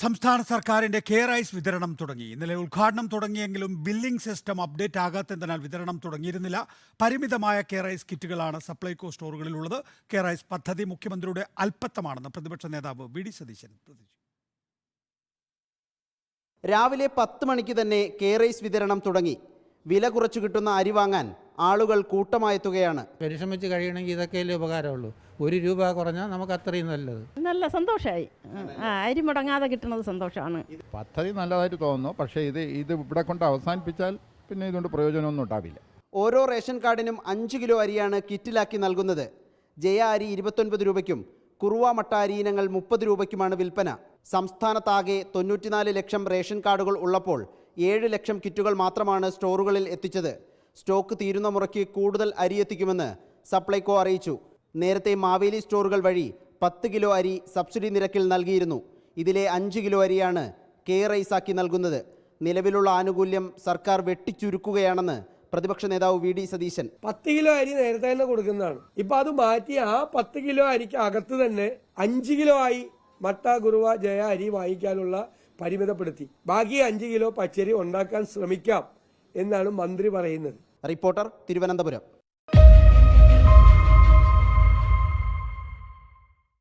സംസ്ഥാന സർക്കാരിന്റെ care ice വിതരണം തുടങ്ങി. ഇന്നലെ ഉദ്ഘാടനം തുടങ്ങിയെങ്കിലും ബില്ലിംഗ് സിസ്റ്റം അപ്ഡേറ്റ് ആകാത്തതിനാൽ വിതരണം തുടങ്ങിയിരുന്നില്ല. പരിമിതമായ കെയർ ഐസ് കിറ്റുകളാണ് സപ്ലൈകോ സ്റ്റോറുകളിലുള്ളത്. കെയർ ഐസ് പദ്ധതി മുഖ്യമന്ത്രിയുടെ അല്പത്തമാണെന്ന് പ്രതിപക്ഷ നേതാവ് വി ഡി സതീശൻ രാവിലെ പത്ത് മണിക്ക് തന്നെ കെയർ ഐസ് വിതരണം തുടങ്ങി. വില കുറച്ചു കിട്ടുന്ന അരി വാങ്ങാൻ ആളുകൾ കൂട്ടമായെത്തുകയാണ്. പരിശ്രമിച്ച് കഴിയണമെങ്കിൽ ഇതൊക്കെയല്ലേ ഉപകാരമുള്ളൂ. ഒരു രൂപ കുറഞ്ഞാൽ നമുക്ക് അത്രയും നല്ലത്. നല്ല സന്തോഷമായി ആ അരി മുടങ്ങാതെ കിട്ടുന്നത് സന്തോഷമാണ്. പദ്ധതി നല്ലതായിട്ട് തോന്നുന്നു. പക്ഷേ ഇത് ഇത് ഇവിടെ കൊണ്ട് അവസാനിപ്പിച്ചാൽ പിന്നെ ഇതുകൊണ്ട് പ്രയോജനമൊന്നും ഉണ്ടാവില്ല. ഓരോ റേഷൻ കാർഡിനും അഞ്ച് കിലോ അരിയാണ് കിറ്റിലാക്കി നൽകുന്നത്. ജയ അരി ഇരുപത്തൊൻപത് രൂപയ്ക്കും കുറുവ മട്ട അരി ഇനങ്ങൾ മുപ്പത് രൂപയ്ക്കുമാണ് വിൽപ്പന. സംസ്ഥാനത്താകെ തൊണ്ണൂറ്റിനാല് ലക്ഷം റേഷൻ കാർഡുകൾ ഉള്ളപ്പോൾ ഏഴ് ലക്ഷം കിറ്റുകൾ മാത്രമാണ് സ്റ്റോറുകളിൽ എത്തിച്ചത്. സ്റ്റോക്ക് തീരുന്ന മുറയ്ക്ക് കൂടുതൽ അരി എത്തിക്കുമെന്ന് സപ്ലൈകോ അറിയിച്ചു. നേരത്തെ മാവേലി സ്റ്റോറുകൾ വഴി പത്ത് കിലോ അരി സബ്സിഡി നിരക്കിൽ നൽകിയിരുന്നു. ഇതിലെ അഞ്ച് കിലോ അരിയാണ് കെ റൈസാക്കി നൽകുന്നത്. നിലവിലുള്ള ആനുകൂല്യം സർക്കാർ വെട്ടിച്ചുരുക്കുകയാണെന്ന് പ്രതിപക്ഷ നേതാവ് വി ഡി സതീശൻ. പത്ത് കിലോ അരി നേരത്തെ തന്നെ കൊടുക്കുന്നതാണ്. ഇപ്പൊ അത് മാറ്റി ആ പത്ത് കിലോ അരിക്ക് അകത്ത് തന്നെ അഞ്ച് കിലോ ആയി മട്ട ഗുരുവ ജയ അരി വാങ്ങിക്കാനുള്ള പരിമിതപ്പെടുത്തി. ബാക്കി അഞ്ച് കിലോ പച്ചരി ഉണ്ടാക്കാൻ ശ്രമിക്കാം. എന്നാണ് മന്ത്രി പറയുന്നത്. റിപ്പോർട്ടർ തിരുവനന്തപുരം.